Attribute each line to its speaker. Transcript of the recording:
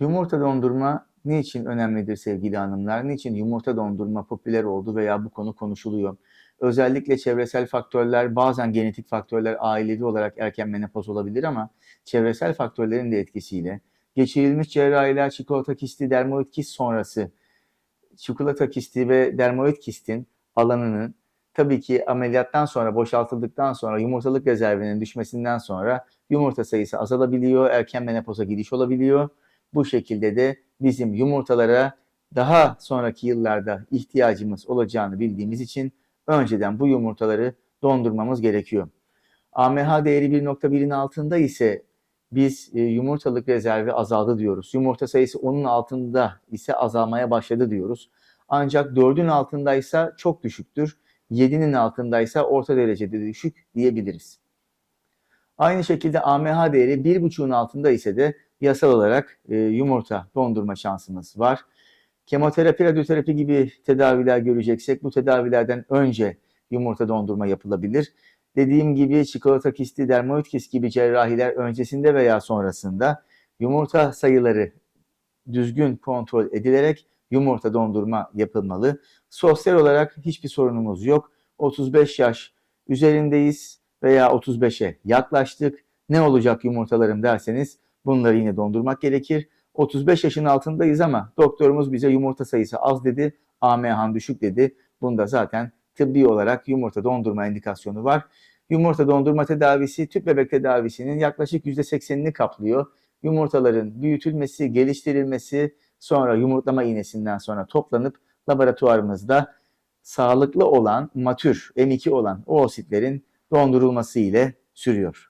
Speaker 1: Yumurta dondurma niçin önemlidir sevgili hanımlar? Niçin yumurta dondurma popüler oldu veya bu konu konuşuluyor? Özellikle çevresel faktörler, bazen genetik faktörler ailevi olarak erken menopoz olabilir ama çevresel faktörlerin de etkisiyle geçirilmiş cerrahiler çikolata kisti, dermoid kist sonrası çikolata kisti ve dermoid kistin alanının tabii ki ameliyattan sonra boşaltıldıktan sonra yumurtalık rezervinin düşmesinden sonra yumurta sayısı azalabiliyor, erken menopoza gidiş olabiliyor. Bu şekilde de bizim yumurtalara daha sonraki yıllarda ihtiyacımız olacağını bildiğimiz için önceden bu yumurtaları dondurmamız gerekiyor. AMH değeri 1.1'in altında ise biz e, yumurtalık rezervi azaldı diyoruz. Yumurta sayısı onun altında ise azalmaya başladı diyoruz. Ancak 4'ün altındaysa çok düşüktür. 7'nin altındaysa orta derecede düşük diyebiliriz. Aynı şekilde AMH değeri 1.5'un altında ise de yasal olarak e, yumurta dondurma şansımız var. Kemoterapi, radyoterapi gibi tedaviler göreceksek bu tedavilerden önce yumurta dondurma yapılabilir. Dediğim gibi çikolata kisti, dermoid kist gibi cerrahiler öncesinde veya sonrasında yumurta sayıları düzgün kontrol edilerek yumurta dondurma yapılmalı. Sosyal olarak hiçbir sorunumuz yok. 35 yaş üzerindeyiz veya 35'e yaklaştık. Ne olacak yumurtalarım derseniz bunları yine dondurmak gerekir. 35 yaşın altındayız ama doktorumuz bize yumurta sayısı az dedi, AMH'an düşük dedi. Bunda zaten tıbbi olarak yumurta dondurma indikasyonu var. Yumurta dondurma tedavisi tüp bebek tedavisinin yaklaşık %80'ini kaplıyor. Yumurtaların büyütülmesi, geliştirilmesi, sonra yumurtlama iğnesinden sonra toplanıp laboratuvarımızda sağlıklı olan, matür, M2 olan oositlerin dondurulması ile sürüyor.